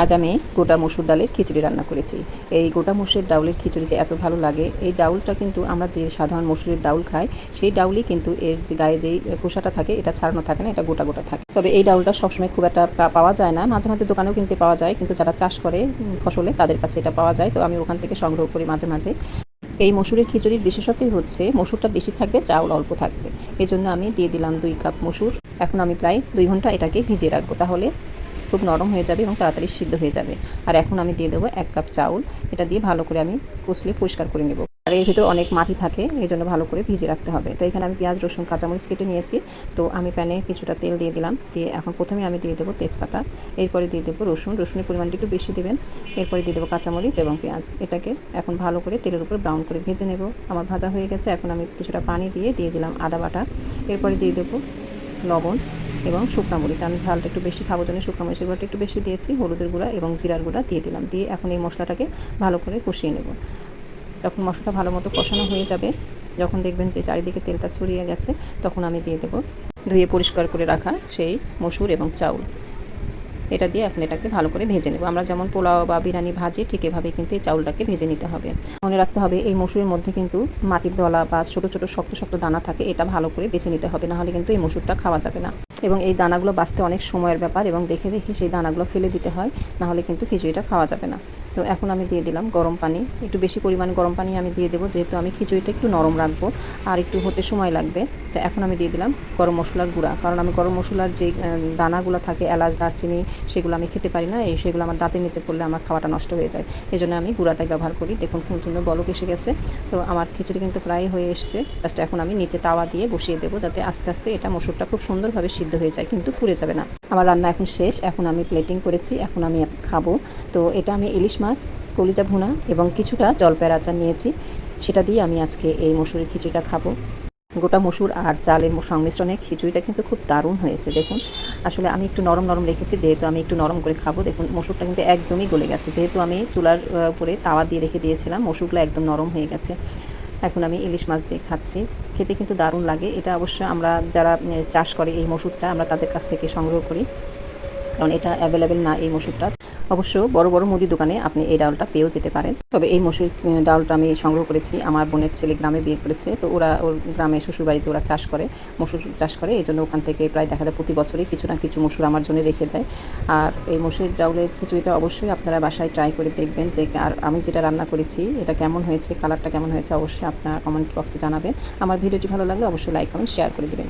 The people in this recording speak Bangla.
আজ আমি গোটা মসুর ডালের খিচুড়ি রান্না করেছি। এই গোটা মসুর ডাউলের খিচুড়ি যে এত ভালো লাগে, এই ডাউলটা কিন্তু আমরা যে সাধারণ মসুরের ডাউল খাই, সেই ডাউলই কিন্তু এর যে গায়ে যেই খোসাটা থাকে, এটা ছাড়ানো থাকে না, এটা গোটা গোটা থাকে। তবে এই ডাউলটা সবসময় খুব একটা পাওয়া যায় না। মাঝে মাঝে দোকানেও কিনতে পাওয়া যায়, কিন্তু যারা চাষ করে ফসলে তাদের কাছে এটা পাওয়া যায়। তো আমি ওখান থেকে সংগ্রহ করি মাঝে মাঝে। এই মসুরের খিচুড়ির বিশেষত্বই হচ্ছে, মসুরটা বেশি থাকবে, চাউল অল্প থাকবে। এই জন্য আমি দিয়ে দিলাম দুই কাপ মসুর। এখন আমি প্রায় দুই ঘণ্টা এটাকে ভিজিয়ে রাখব। তাহলে খুব নরম হয়ে যাবে এবং তাড়াতাড়ি সিদ্ধ হয়ে যাবে। আর এখন আমি দিয়ে দেবো এক কাপ চাউল। এটা দিয়ে ভালো করে আমি কষলে পরিষ্কার করে নেব। আর এর ভিতর অনেক মাটি থাকে, এই জন্য ভালো করে ভিজিয়ে রাখতে হবে। তো এখানে আমি পেঁয়াজ, রসুন, কাঁচামরিচ কেটে নিয়েছি। তো আমি প্যানে কিছুটা তেল দিয়ে দিলাম। দিয়ে এখন প্রথমে আমি দিয়ে দেবো তেজপাতা। এরপরে দিয়ে দেবো রসুন। রসুনের পরিমাণটা একটু বেশি দেবেন। এরপরে দিয়ে দেবো কাঁচামরিচ এবং পেঁয়াজ। এটাকে এখন ভালো করে তেলের উপর ব্রাউন করে ভেজে নেব। আমার ভাজা হয়ে গেছে। এখন আমি কিছুটা পানি দিয়ে দিয়ে দিলাম আদা বাটা। এরপরে দিয়ে দেবো লবণ। এবং শুকনো মরিচ। আমি ঝালটা একটু বেশি খাব জন্য শুকনো মরিচের গুঁড়াটা একটু বেশি দিয়েছি, হলুদের গুঁড়া এবং জিরার গুঁড়া দিয়ে দিলাম। দিয়ে এখন এই মশলাটাকে ভালো করে কষিয়ে নেব। যখন মশলাটা ভালো মতো কষানো হয়ে যাবে, যখন দেখবেন যে চারিদিকে তেলটা ছড়িয়ে গেছে, তখন আমি দিয়ে দেবো ধুয়ে পরিষ্কার করে রাখা সেই মসুর এবং চাউল। এটা দিয়ে এখন এটাকে ভালো করে ভেজে নেব। আমরা যেমন পোলাও বা বিরিয়ানি ভাজি, ঠিক এভাবে কিন্তু এই চাউলটাকে ভেজে নিতে হবে। মনে রাখতে হবে, এই মসুরের মধ্যে কিন্তু মাটির দলা বা ছোটো ছোটো, শক্ত শক্ত দানা থাকে, এটা ভালো করে বেছে নিতে হবে, নাহলে কিন্তু এই মসুরটা খাওয়া যাবে না। এবং এই দানাগুলো বাঁচতে অনেক সময়ের ব্যাপার এবং দেখে দেখে সেই দানাগুলো ফেলে দিতে হয়, নাহলে কিন্তু খিচুড়িটা খাওয়া যাবে না। তো এখন আমি দিয়ে দিলাম গরম পানি। একটু বেশি পরিমাণ গরম পানি আমি দিয়ে দেবো, যেহেতু আমি খিচুড়িটা একটু নরম রাখব আর একটু হতে সময় লাগবে। তো এখন আমি দিয়ে দিলাম গরম মশলার গুঁড়া, কারণ আমি গরম মশলার যে দানাগুলো থাকে, এলাচ, দারচিনি, সেগুলো আমি খেতে পারি না। এই সেগুলো আমার দাঁতের নিচে পড়লে আমার খাওয়াটা নষ্ট হয়ে যায়। এই জন্য আমি গুঁড়াটাই ব্যবহার করি। দেখুন সুন্দর বলক এসে গেছে। তো আমার খিচুড়ি কিন্তু প্রায় হয়ে এসছে। জাস্ট এখন আমি নিচে তাওয়া দিয়ে বসিয়ে দেবো, যাতে আস্তে আস্তে এটা মসুরটা খুব সুন্দরভাবে সিদ্ধ হয়ে যায়, কিন্তু পুড়ে যাবে না। আমার রান্না এখন শেষ, এখন আমি প্লেটিং করেছি, এখন আমি খাব। তো এটা আমি ইলিশ মাছ, কলিজা ভুনা এবং কিছুটা জলপাইয়ের আচার নিয়েছি। সেটা দিয়ে আমি আজকে এই মসুরের খিচুড়িটা খাব। গোটা মসুর আর চালের সংমিশ্রণে খিচুড়িটা কিন্তু খুব দারুণ হয়েছে, দেখুন। আসলে আমি একটু নরম নরম রেখেছি, যেহেতু আমি একটু নরম করে খাব, দেখুন, মসুরটা কিন্তু একদমই গলে গেছে। যেহেতু আমি চুলার উপরে তাওয়া দিয়ে রেখে দিয়েছিলাম, মসুরগুলো একদম নরম হয়ে গেছে। এখন আমি ইলিশ মাছ দিয়ে খাচ্ছি। খেতে কিন্তু দারুণ লাগে। এটা অবশ্য আমরা যারা চাষ করে এই মসুরটা, আমরা তাদের কাছ থেকে সংগ্রহ করি। কারণ এটা অ্যাভেলেবেল না এই মসুরটা। অবশ্য বড় বড় মুদি দোকানে আপনি এই ডালটা পেয়েও যেতে পারেন। তবে এই মসুর ডালটা আমি সংগ্রহ করেছি। আমার বোনের ছেলে গ্রামে বিয়ে করেছে। তো ওরা, ওর গ্রামে শ্বশুরবাড়িতে ওরা চাষ করে, মসুর চাষ করে। এই জন্য ওখান থেকে প্রায় দেখা যায় প্রতি বছরই কিছু না কিছু মসুর আমার জন্য রেখে দেয়। আর এই মসুর ডাউলের খিচুড়িটা অবশ্যই আপনারা বাসায় ট্রাই করে দেখবেন যে আর আমি যেটা রান্না করেছি, এটা কেমন হয়েছে কালারটা কেমন হয়েছে, অবশ্যই আপনারা কমেন্ট বক্সে জানাবেন। আমার ভিডিওটি ভালো লাগলে অবশ্যই লাইক কমেন্ট শেয়ার করে দেবেন।